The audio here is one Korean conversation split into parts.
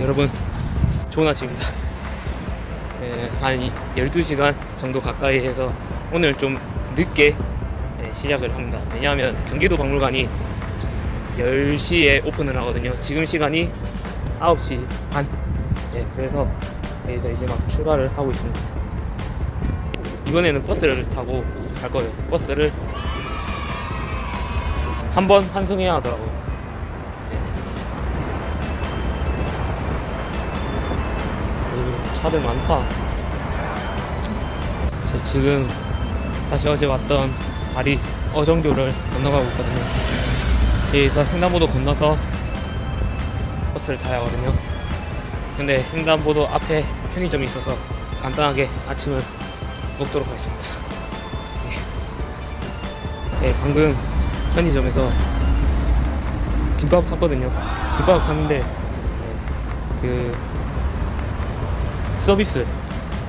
여러분 좋은 아침입니다. 네, 한 12시간 정도 가까이 해서 오늘 좀 늦게 네, 시작을 합니다. 왜냐하면 경기도 박물관이 10시에 오픈을 하거든요. 지금 시간이 9시 반. 네, 그래서 이제, 이제 막 출발을 하고 있습니다. 이번에는 버스를 타고 갈 거예요. 버스를 한 번 환승해야 하더라고요 오, 차들 많다. 저 지금 다시 어제 왔던 다리 어정교를 건너가고 있거든요. 여기서 횡단보도 건너서 버스를 타야 하거든요. 근데 횡단보도 앞에 편의점이 있어서 간단하게 아침을 먹도록 하겠습니다. 네, 네, 방금 편의점에서 김밥 샀거든요. 김밥 샀는데 네, 그 서비스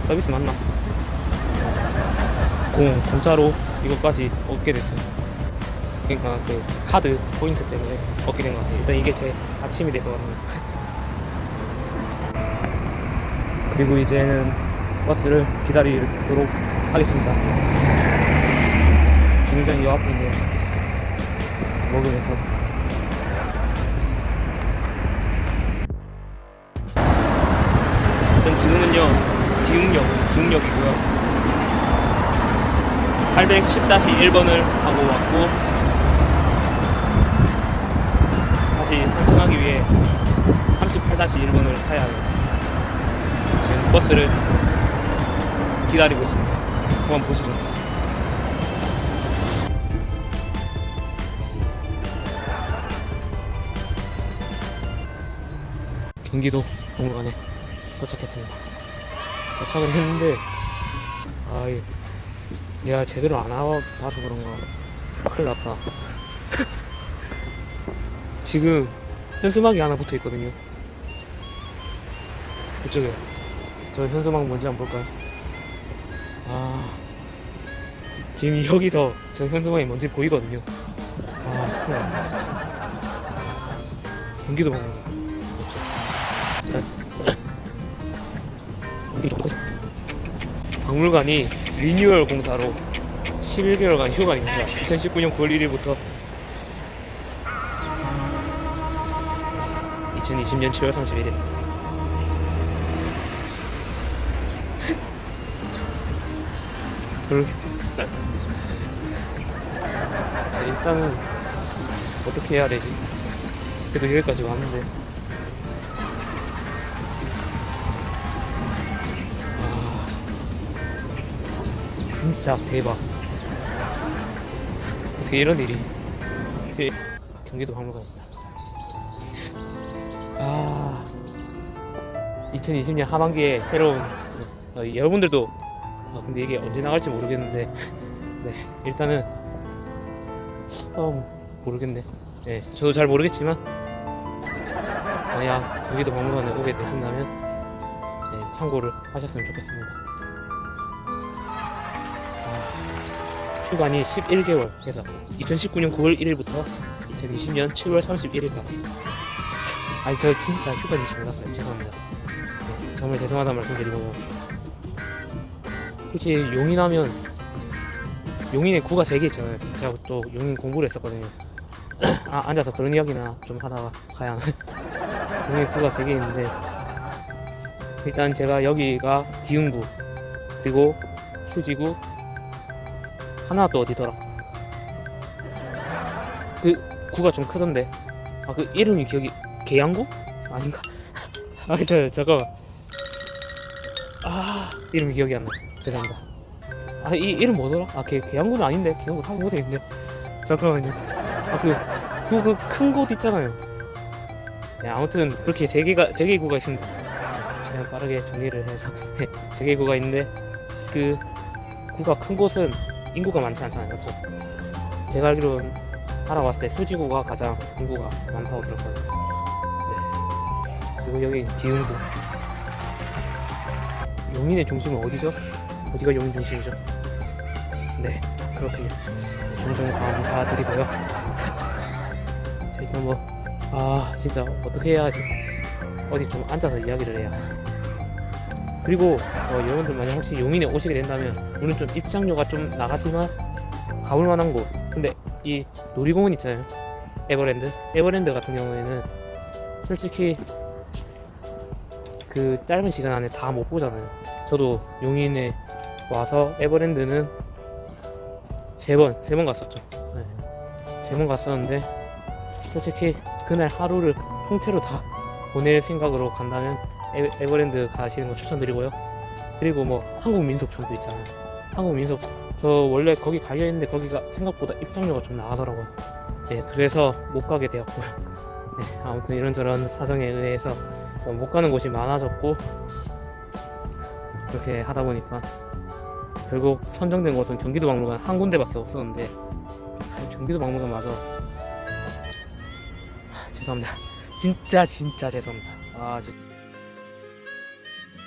서비스 맞나? 공 공짜로 이것까지 얻게 됐어요. 그러니까 그 카드 포인트 때문에 얻게 된 것 같아요. 일단 이게 제 아침이 되거든요. 그리고 이제는 버스를 기다리도록 하겠습니다. 굉장히 요 앞에 있는 먹으면서 기흥역이고요. 810-1번을 하고 왔고 다시 환승하기 위해 38-1번을 타야 해요. 지금 버스를 기다리고 있습니다. 한번 보시죠. 경기도 박물관에 도착했습니다. 도착을 했는데 아 예. 내가 제대로 안 와봐서 그런가 큰일 났다. 지금 현수막이 하나 붙어 있거든요. 그쪽에 저 현수막 뭔지 한번 볼까요? 아 지금 여기서 저 현수막이 뭔지 보이거든요. 아 큰일 났다. 경기도 박물관 박물관이 리뉴얼 공사로 11개월간 휴가 입니다 2019년 9월 1일부터 2020년 7월 31일. 그러 자, 일단은 어떻게 해야 되지? 그래도 여기까지 왔는데. 진짜 대박. 어떻게 이런 일이. 경기도 박물관입니다. 아, 2020년 하반기에 새로운, 어, 여러분들도, 아, 근데 이게 언제 나갈지 모르겠는데, 네, 일단은, 어, 모르겠네. 네, 저도 잘 모르겠지만, 만약 경기도 박물관에 오게 되신다면, 네, 참고를 하셨으면 좋겠습니다. 휴관이 11개월 해서 2019년 9월 1일부터 2020년 7월 31일까지. 아니 저 진짜 휴관인지 몰랐어요. 죄송합니다. 네, 정말 죄송하다는 말씀드리고 솔직히 용인하면 용인에 구가 3개 있잖아요. 제가 또 용인 공부를 했었거든요. 아 앉아서 그런 이야기나 좀 하다가 가야 용인에 구가 3개 있는데 일단 제가 여기가 기흥구 그리고 수지구 하나 또 어디더라 그 구가 좀 크던데 아 그 이름이 기억이 계양구? 아닌가? 아, 저, 잠깐만. 아, 이름이 기억이 안 나. 죄송합니다. 아, 이 이름 뭐더라? 아, 계, 계양구는 아닌데. 계양구 한 곳에 있는데. 잠깐만요. 아, 그, 구, 그 큰 곳 있잖아요. 네, 아무튼, 그렇게 세 개가, 세 개의 구가 있습니다. 제가 빠르게 정리를 해서. 세 개의 구가 있는데, 그, 구가 큰 곳은 인구가 많지 않잖아요. 그렇죠? 제가 알기로는 알아봤을 때 수지구가 가장 인구가 많다고 들었거든요. 그리고 여기 기흥구 용인의 중심은 어디죠? 어디가 용인 중심이죠? 네 그렇군요 종종 감사드리고요 자 일단 뭐 아 진짜 어떻게 해야 하지 어디 좀 앉아서 이야기를 해야. 그리고 어, 여러분들 만약 혹시 용인에 오시게 된다면 물론 좀 입장료가 좀 나가지만 가볼 만한 곳. 근데 이 놀이공원 있잖아요. 에버랜드. 에버랜드 같은 경우에는 솔직히 그 짧은 시간 안에 다 못 보잖아요. 저도 용인에 와서 에버랜드는 세 번, 세 번 갔었죠. 네. 세번 갔었는데 솔직히 그날 하루를 통째로 다 보낼 생각으로 간다면 에, 에버랜드 가시는 거 추천드리고요. 그리고 뭐 한국 민속촌도 있잖아요. 한국 민속 저 원래 거기 가려 했는데 거기가 생각보다 입장료가 좀 나가더라고요. 네, 그래서 못 가게 되었고요. 네, 아무튼 이런저런 사정에 의해서 어, 못 가는 곳이 많아졌고 그렇게 하다 보니까 결국 선정된 곳은 경기도 박물관 한 군데밖에 없었는데 경기도 박물관 마저 하, 죄송합니다. 진짜 진짜 죄송합니다. 아, 저...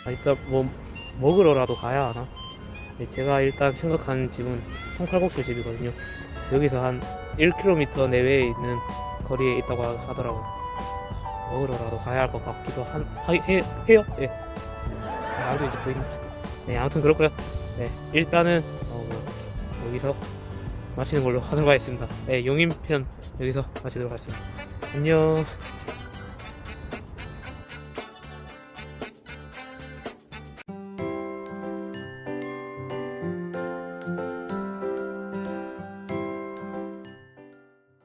아 일단 뭐 먹으러라도 가야 하나? 네, 제가 일단 생각한 집은 성칼국수 집이거든요. 여기서 한 1km 내외에 있는 거리에 있다고 하더라고요. 먹으러라도 가야 할 것 같기도 한, 하, 해, 해요? 네. 나도 이제 보입니다. 네, 아무튼 그렇고요. 네, 일단은 어, 뭐, 여기서 마치는 걸로 하도록 하겠습니다. 네, 용인편 여기서 마치도록 하겠습니다. 안녕.